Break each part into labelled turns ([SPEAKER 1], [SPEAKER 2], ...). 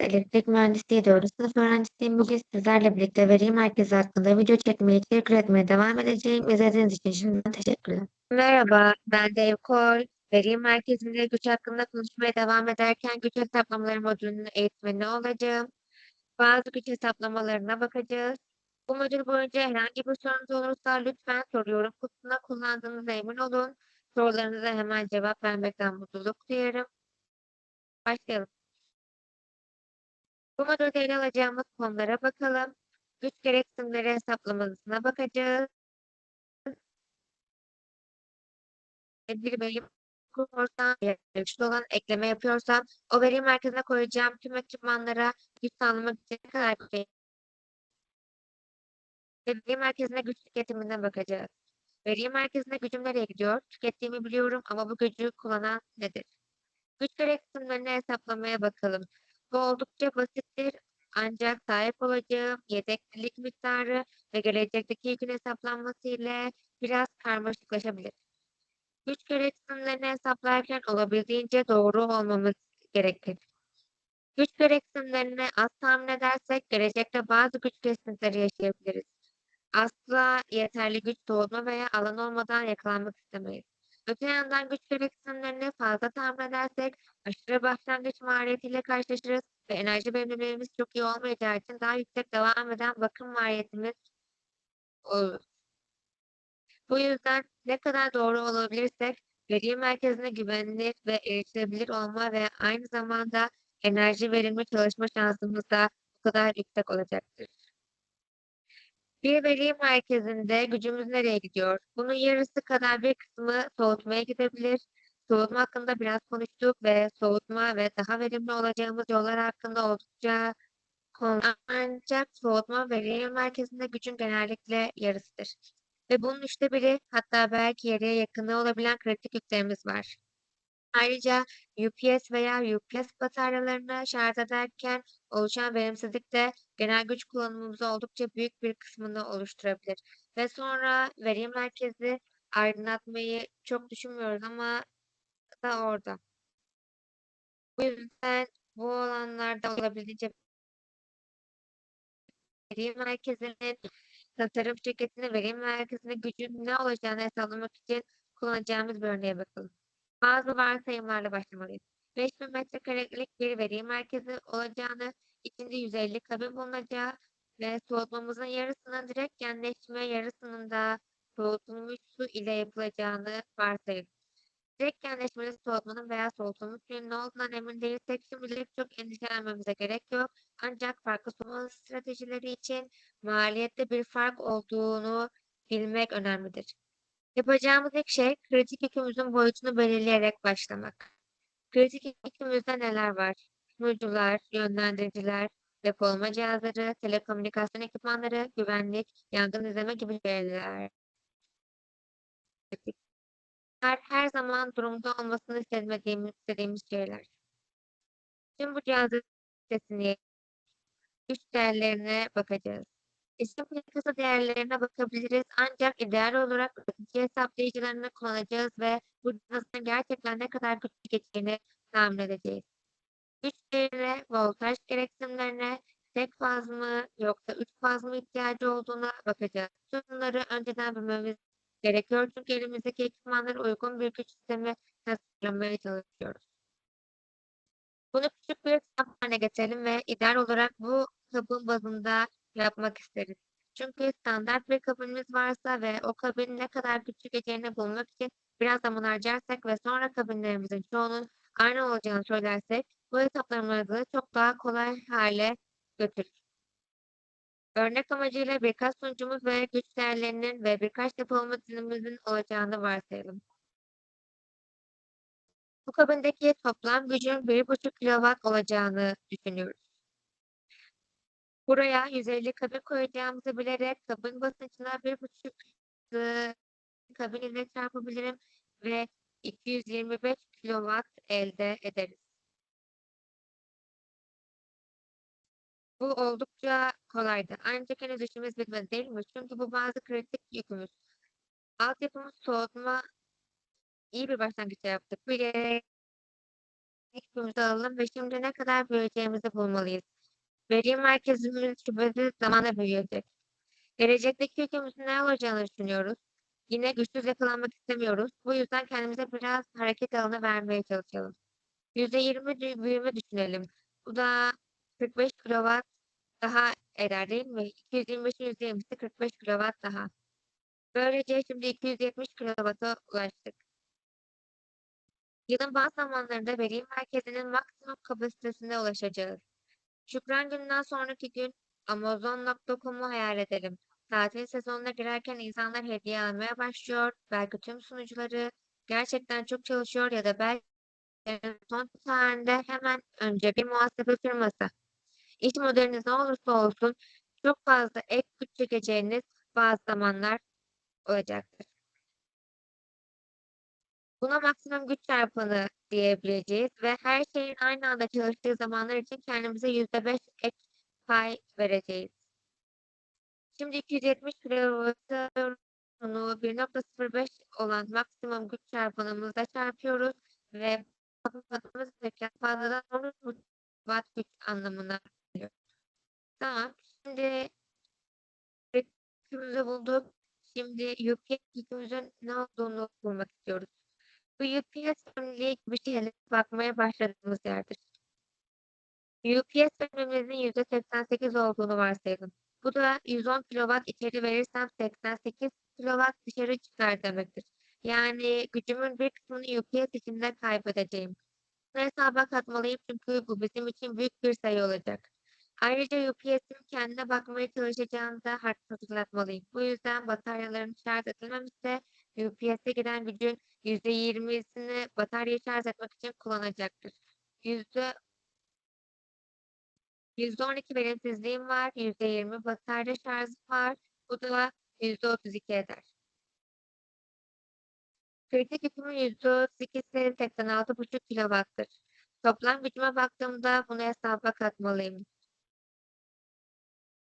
[SPEAKER 1] Yaz Elektrik Mühendisliği 4. sınıf öğrencisiyim. Bugün sizlerle birlikte veri merkezi hakkında video çekmeye, içerik üretmeye devam edeceğim. İzlediğiniz için şimdiden teşekkürler. Merhaba, ben Dave Cole. Veri merkezinde güç hakkında konuşmaya devam ederken güç hesaplamaları modülünün eğitmeni olacağım. Bazı güç hesaplamalarına bakacağız. Bu modül boyunca herhangi bir sorunuz olursa lütfen soru yorum kutusuna kullandığınıza emin olun. Sorularınıza hemen cevap vermekten mutluluk duyarım. Başlayalım. Bu modülde ele alacağımız konulara bakalım. Güç gereksinimleri hesaplamasına bakacağız. Bir veri kurursam, güçlü olan ekleme yapıyorsam, o veri merkezine koyacağım tüm ekipmanlara güç sağlamak için ne kadar Veri merkezine güç tüketimine bakacağız. Veri merkezine gücüm nereye gidiyor? Tükettiğimi biliyorum ama bu gücü kullanan nedir? Güç gereksinimlerini hesaplamaya bakalım. Bu oldukça basittir ancak sahip olacağım yedeklilik miktarı ve gelecekteki yükün hesaplanması ile biraz karmaşıklaşabilir. Güç gereksinimlerini hesaplarken olabildiğince doğru olmamız gerekir. Güç gereksinimlerini az tahmin edersek gelecekte bazı güç kesintileri yaşayabiliriz. Asla yeterli güç doğurma veya alan olmadan yakalanmak istemeyiz. Öte yandan güç gereksinimlerini fazla tahmin edersek aşırı başlangıç maliyetiyle karşılaşırız ve enerji verimliliğimiz çok iyi olmayacağı için daha yüksek devam eden bakım maliyetimiz olur. Bu yüzden ne kadar doğru olabilirsek veri merkezine güvenilir ve erişilebilir olma ve aynı zamanda enerji verimli çalışma şansımız da bu kadar yüksek olacaktır. Bir veri merkezinde gücümüz nereye gidiyor? Bunun yarısı kadar bir kısmı soğutmaya gidebilir. Soğutma hakkında biraz konuştuk ve soğutma ve daha verimli olacağımız yollar hakkında oldukça konu. Ancak soğutma veri merkezinde gücün genellikle yarısıdır. Ve bunun üçte biri hatta belki yarıya yakını olabilen kritik yüklerimiz var. Ayrıca UPS veya UPS bataryalarını şarj ederken oluşan verimsizlik de genel güç kullanımımızı oldukça büyük bir kısmını oluşturabilir. Ve sonra veri merkezi aydınlatmayı çok düşünmüyoruz ama da orada. Bu yüzden bu alanlarda olabildiğince veri merkezinin tasarım şirketinin veri merkezinde gücün ne olacağını hesaplamak için kullanacağımız bir örneğe bakalım. Bazı varsayımlarla başlamalıyız. 5000 metrekarelik bir veri merkezi olacağını, içinde 150 kabin bulunacağı ve soğutmamızın yarısının direkt genleşme yarısının da soğutulmuş su ile yapılacağını varsayın. Direkt genleşmeli soğutmanın veya soğutulmuş suyun ne olduğundan emin değilsek şimdilik çok endişelenmemize gerek yok. Ancak farklı soğutma stratejileri için maliyette bir fark olduğunu bilmek önemlidir. Yapacağımız ilk şey kritik yükümüzün boyutunu belirleyerek başlamak. Kritik yükümüzde neler var? Sunucular, yönlendiriciler, depolama cihazları, telekomünikasyon ekipmanları, güvenlik, yangın izleme gibi şeyler. Bunlar her zaman durumda olmasını istemediğimiz, istediğimiz şeyler. Tüm bu cihazın sesini, güç değerlerine bakacağız. İsim plakası değerlerine bakabiliriz ancak ideal olarak üretici hesaplayıcılarını kullanacağız ve bu cihazın gerçekten ne kadar güç geçtiğini tahmin edeceğiz. Güç değerine, voltaj gereksinimlerine, tek faz mı yoksa üç faz mı ihtiyacı olduğuna bakacağız. Bunları önceden bilmemiz gerekiyor çünkü elimizdeki ekipmanlara uygun bir güç sistemi tasarlamaya çalışıyoruz. Bunu küçük bir kitap haline ve ideal olarak bu kabın bazında yapmak isteriz. Çünkü standart bir kabinimiz varsa ve o kabin ne kadar küçük geçeceğini bulmak için biraz zaman harcarsak ve sonra kabinlerimizin çoğunun aynı olacağını söylersek bu hesaplamaları çok daha kolay hale götürür. Örnek amacıyla birkaç sunucumuz ve güç değerlerinin ve birkaç depolama dilimimizin olacağını varsayalım. Bu kabindeki toplam gücün 1,5 kW olacağını düşünüyoruz. Buraya 150 kabin koyacağımızı bilerek kabin basıncına 1,5 kabin ile çarpabilirim ve 225 kW elde ederiz. Bu oldukça kolaydı. Ancak henüz işimiz bitmedi değil mi? Çünkü bu bazı kritik yükümüz. Altyapımız soğutma iyi bir başlangıç yaptık. Bir yükümüzü alalım ve şimdi ne kadar büyüyeceğimizi bulmalıyız. Veri merkezimiz şüphesiz zamanla büyüyecek. Gelecekteki yükümüzün ne olacağını düşünüyoruz. Yine güçsüz yakalanmak istemiyoruz. Bu yüzden kendimize biraz hareket alanı vermeye çalışalım. %20 dü- büyüme düşünelim. Bu da 45 kilowatt daha eder değil mi? 225'in %20'si 45 kilowatt daha. Böylece şimdi 270 kilowatt'a ulaştık. Yılın bazı zamanlarında veri merkezinin maksimum kapasitesine ulaşacağız. Şükran gününden sonraki gün Amazon.com'u hayal edelim. Tatil sezonuna girerken insanlar hediye almaya başlıyor. Belki tüm sunucuları gerçekten çok çalışıyor ya da belki son tarihinde hemen önce bir muhasebe firması. İş modeliniz ne olursa olsun çok fazla ek güç çekeceğiniz bazı zamanlar olacaktır. Buna maksimum güç çarpanı diyebileceğiz ve her şeyin aynı anda çalıştığı zamanlar için kendimize %5 ek pay vereceğiz. Şimdi 270 kilowattı onu 1.05 olan maksimum güç çarpanımızla çarpıyoruz ve kapatmamız fazladan 13 watt güç anlamına. Tamam. Şimdi yükümüzü bulduk. Şimdi UPS yükümüzün ne olduğunu bulmak istiyoruz. Bu UPS örneği bir şeylere bakmaya başladığımız yerdir. UPS bölümümüzün %88 olduğunu varsayalım. Bu da 110 kW içeri verirsem 88 kW dışarı çıkar demektir. Yani gücümün bir kısmını UPS içinde kaybedeceğim. Bunu hesaba katmalıyım çünkü bu bizim için büyük bir sayı olacak. Ayrıca UPS'in kendine bakmaya çalışacağını da hatırlatmalıyım. Bu yüzden bataryaların şarj edilmemişse UPS'e giden gücün %20'sini bataryayı şarj etmek için kullanacaktır. Yüzde 12 verimsizliğim var. %20 batarya şarjı var. Bu da %32 eder. Kritik yükümün %32'si 86,5 kW'tır. Toplam gücüme baktığımda bunu hesaba katmalıyım.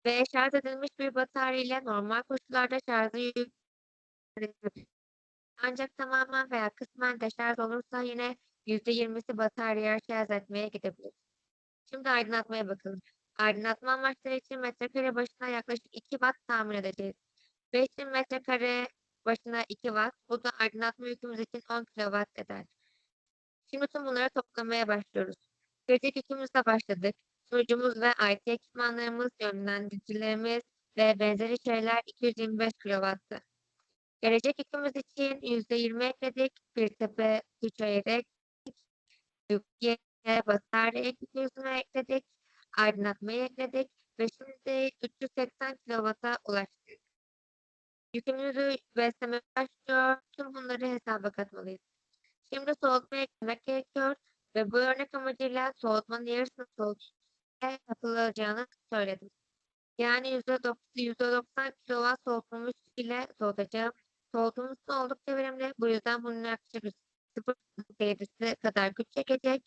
[SPEAKER 1] Ve şarj edilmiş bir batarya ile normal koşullarda şarjı yüklenebilir. Ancak tamamen veya kısmen deşarj olursa yine %20'si bataryaya şarj etmeye gidebilir. Şimdi aydınlatmaya bakalım. Aydınlatma amaçları için metrekare başına yaklaşık 2 watt tahmin edeceğiz. 5000 metrekare başına 2 watt. Bu da aydınlatma yükümüz için 10 kW eder. Şimdi tüm bunları toplamaya başlıyoruz. Kritik yükümüzle başladık. Sunucumuz ve IT ekipmanlarımız, yönlendiricilerimiz ve benzeri şeyler 225 kW'tı. Gelecek yükümüz için %20 ekledik. Bir tepe güç ayırdık. Yükye batarya ekliyorsun'a ekledik. Aydınlatmayı ekledik. Ve şimdi 380 kW'a ulaştık. Yükümüzü beslemeye başlıyor. Tüm bunları hesaba katmalıyız. Şimdi soğutma eklemek gerekiyor. Ve bu örnek amacıyla soğutmanın yarısını soğutmaya katılacağını söyledim. Yani %90, %90 kW soğutulmuş ile soğutacağım. Soğutumuz da oldukça verimli. Bu yüzden bunun yaklaşık 0.7'si kadar güç çekecek.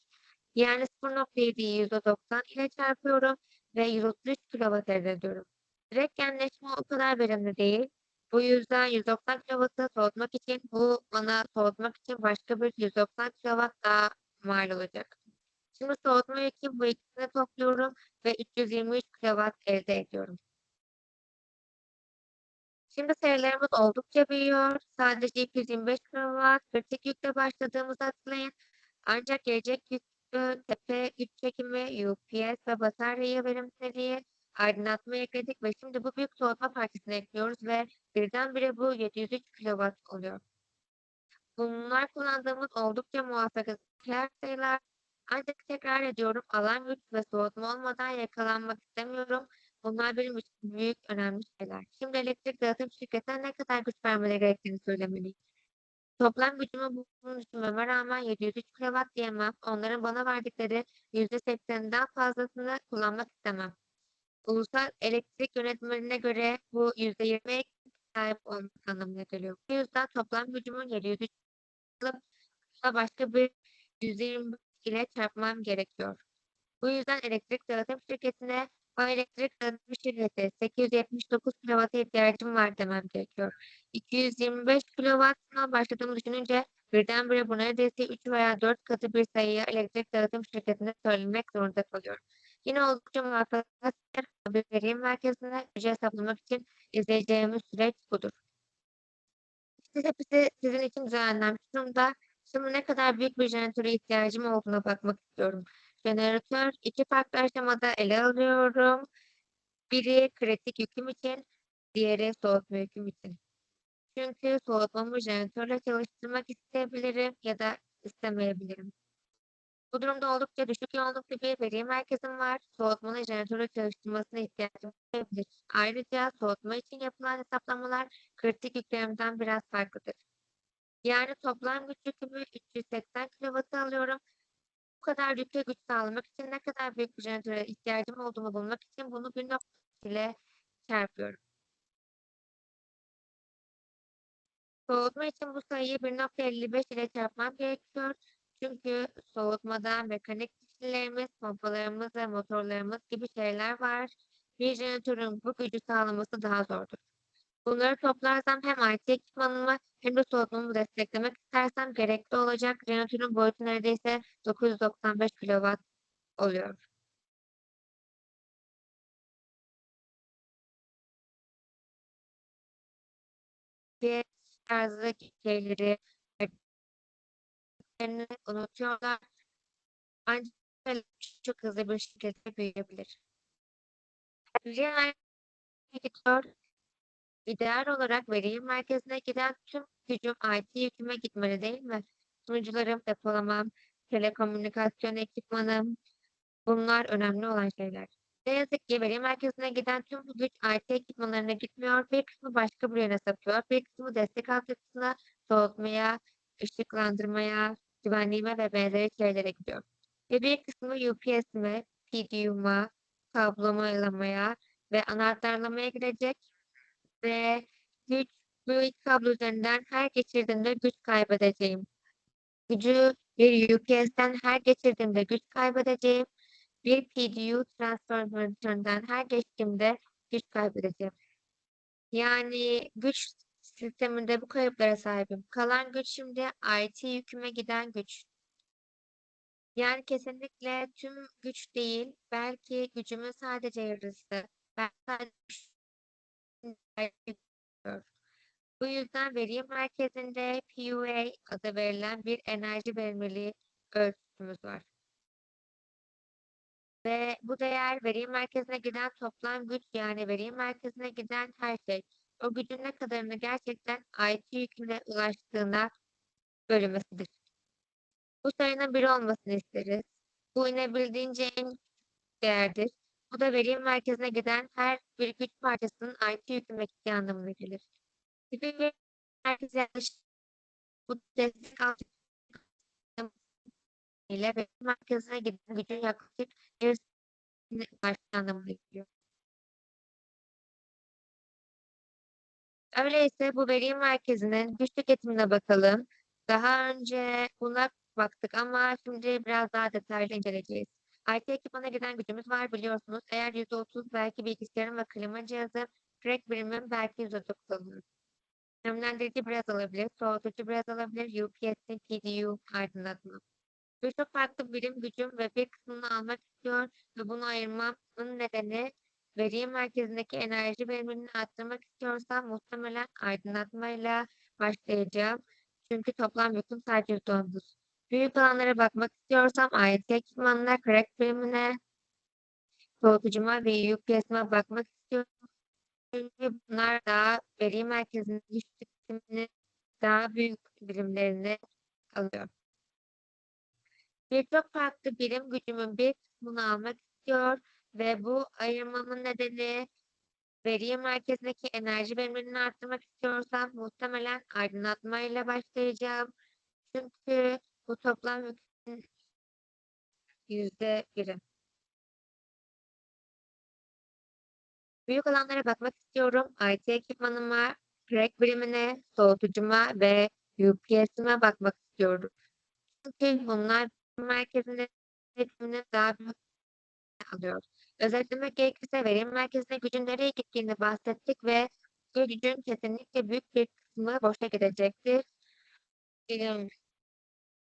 [SPEAKER 1] Yani 0.7'yi %90 ile çarpıyorum ve 133 kW elde ediyorum. Direkt genleşme o kadar verimli değil. Bu yüzden 190 kW'ı soğutmak için bu bana soğutmak için başka bir 190 kW daha mal olacak. Şimdi soğutma yükü bu ikisini topluyorum ve 323 kW elde ediyorum. Şimdi sayılarımız oldukça büyüyor. Sadece 225 kW kritik yükle başladığımızı hatırlayın. Ancak gelecek yük tepe güç çekimi, UPS ve batarya verimliliği aydınlatma ekledik ve şimdi bu büyük soğutma parçasını ekliyoruz ve birdenbire bu 703 kW oluyor. Bunlar kullandığımız oldukça muhafazakar sayılar. Ancak tekrar ediyorum alan güç ve soğutma olmadan yakalanmak istemiyorum. Bunlar benim için büyük önemli şeyler. Şimdi elektrik dağıtım şirketine ne kadar güç vermeleri gerektiğini söylemeliyim. Toplam gücümü bulduğunu düşünmeme rağmen 703 kW diyemem. Onların bana verdikleri %80'den fazlasını kullanmak istemem. Ulusal elektrik yönetmeliğine göre bu %20'ye sahip olmak anlamına geliyor. Bu yüzden toplam gücümün 703 başka bir %25 ile çarpmam gerekiyor. Bu yüzden elektrik dağıtım şirketine o elektrik dağıtım şirketi 879 kW'a ihtiyacım var demem gerekiyor. 225 kW'dan başladığımı düşününce Birdenbire bu neredeyse 3 veya 4 katı bir sayıya elektrik dağıtım şirketine söylemek zorunda kalıyorum. Yine oldukça muvaffakiyet bir veri merkezine gücü hesaplamak için izleyeceğimiz süreç budur. İşte hepsi sizin için düzenlenmiş durumda. Şimdi ne kadar büyük bir jeneratöre ihtiyacım olduğuna bakmak istiyorum. Jeneratör iki farklı aşamada ele alıyorum. Biri kritik yüküm için, diğeri soğutma yüküm için. Çünkü soğutmamı jeneratörle çalıştırmak isteyebilirim ya da istemeyebilirim. Bu durumda oldukça düşük yoğunluklu bir veri merkezim var. Soğutmanın jeneratörü çalıştırmasına ihtiyacım olabilir. Ayrıca soğutma için yapılan hesaplamalar kritik yüklerimden biraz farklıdır. Yani toplam güç yükümü 380 kW alıyorum. Bu kadar yüke güç sağlamak için ne kadar büyük bir jeneratöre ihtiyacım olduğunu bulmak için bunu bir nokta ile çarpıyorum. Soğutma için bu sayıyı 1.55 ile çarpmam gerekiyor. Çünkü soğutmada mekanik dişlilerimiz, pompalarımız ve motorlarımız gibi şeyler var. Bir jeneratörün bu gücü sağlaması daha zordur. Bunları toplarsam hem IT ekipmanımı hem de soğutmamı desteklemek istersem gerekli olacak jeneratörün boyutu neredeyse 995 kW oluyor. Ve tarzı şeyleri unutuyorlar. Ancak çok hızlı bir şekilde büyüyebilir. Real editör ideal olarak veri merkezine giden tüm gücüm IT yüküme gitmeli değil mi? Sunucularım, depolamam, telekomünikasyon ekipmanım bunlar önemli olan şeyler. Ne yazık ki veri merkezine giden tüm bu güç IT ekipmanlarına gitmiyor. Bir kısmı başka bir yere sapıyor. Bir kısmı destek altyapısına, soğutmaya, ışıklandırmaya, güvenliğime ve benzeri şeylere gidiyor. Ve bir kısmı UPS'ime, PDU'ma, kablomalamaya ve anahtarlamaya girecek ve güç bu iki kablo üzerinden her geçirdiğimde güç kaybedeceğim. Gücü bir UPS'ten her geçirdiğimde güç kaybedeceğim. Bir PDU transformatöründen her geçtiğimde güç kaybedeceğim. Yani güç sisteminde bu kayıplara sahibim. Kalan güç şimdi IT yüküme giden güç. Yani kesinlikle tüm güç değil, belki gücümün sadece yarısı. Ben sadece bu yüzden veri merkezinde PUA adı verilen bir enerji verimliliği ölçütümüz var. Ve bu değer veri merkezine giden toplam güç yani veri merkezine giden her şey. O gücün ne kadarını gerçekten IT yüküne ulaştığına bölünmesidir. Bu sayının bir olmasını isteriz. Bu inebildiğince en değerdir. Bu da veri merkezine giden her bir güç parçasının IT yüklemek anlamına gelir. Tipik bir merkez yaklaşık bu destek ile veri merkezine giden gücün yaklaşık yarısını anlamına geliyor. Öyleyse bu veri merkezinin güç tüketimine bakalım. Daha önce buna baktık ama şimdi biraz daha detaylı inceleyeceğiz. IT ekipmana giden gücümüz var biliyorsunuz. Eğer %30 belki bilgisayarım ve klima cihazı, crack birimim belki %9 alır. Nemlendirici biraz alabilir, soğutucu biraz alabilir, UPS, PDU, aydınlatma. Birçok farklı birim gücüm ve bir kısmını almak istiyor ve bunu ayırmamın nedeni veri merkezindeki enerji verimini arttırmak istiyorsam muhtemelen aydınlatmayla başlayacağım. Çünkü toplam yüküm sadece %10'dur. Büyük alanlara bakmak istiyorsam AYT ekipmanına, crack birimine, soğutucuma ve UPS'ime bakmak istiyorum. Çünkü bunlar daha veri merkezinin güç tüketimini daha büyük birimlerini alıyor. Birçok farklı birim gücümün bir kısmını almak istiyor ve bu ayırmamın nedeni veri merkezindeki enerji verimini arttırmak istiyorsam muhtemelen aydınlatma ile başlayacağım. Çünkü bu toplam yükün yüzde biri. Büyük alanlara bakmak istiyorum. IT ekipmanıma, crack birimine, soğutucuma ve UPS'ime bakmak istiyorum. Çünkü bunlar merkezinde üretimini daha büyük alıyor. Özetlemek gerekirse verim merkezine gücün nereye gittiğini bahsettik ve bu gücün kesinlikle büyük bir kısmı boşa gidecektir.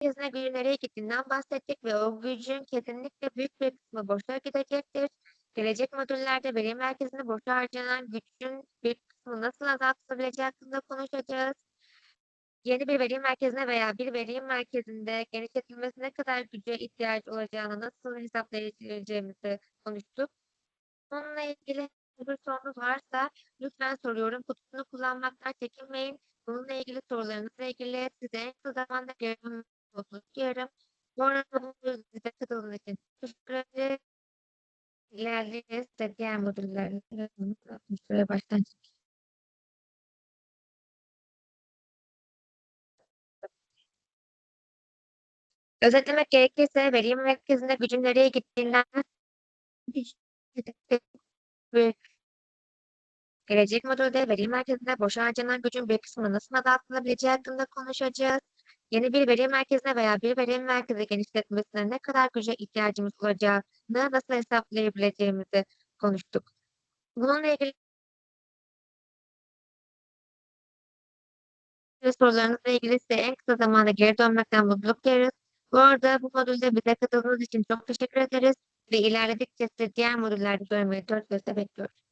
[SPEAKER 1] Merkezine gücün nereye gittiğinden bahsettik ve o gücün kesinlikle büyük bir kısmı boşa gidecektir. Gelecek modüllerde veri merkezinde boşa harcanan gücün bir kısmı nasıl azaltılabileceği hakkında konuşacağız. Yeni bir veri merkezine veya bir veri merkezinde genişletilmesine ne kadar güce ihtiyaç olacağını nasıl hesaplayabileceğimizi konuştuk. Bununla ilgili bir sorunuz varsa lütfen soruyorum kutusunu kullanmaktan çekinmeyin. Bununla ilgili sorularınızla ilgili size en kısa zamanda dönüş olsun istiyorum. Bu arada bu bize katıldığınız için teşekkür ederiz. İlerleyeceğiz de diğer modüllerle şuraya baştan çekeyim. Özetlemek gerekirse veri merkezinde gücün nereye gittiğinden gelecek modülde veri merkezinde boşa harcanan gücün bir kısmı nasıl azaltılabileceği hakkında konuşacağız. Yeni bir veri merkezine veya bir veri merkezi genişletmesine ne kadar güce ihtiyacımız olacağını nasıl hesaplayabileceğimizi konuştuk. Bununla ilgili sorularınızla ilgili size en kısa zamanda geri dönmekten mutluluk duyarız. Bu arada bu modülde bize katıldığınız için çok teşekkür ederiz ve ilerledikçe sizi diğer modüllerde görmeyi dört gözle bekliyoruz.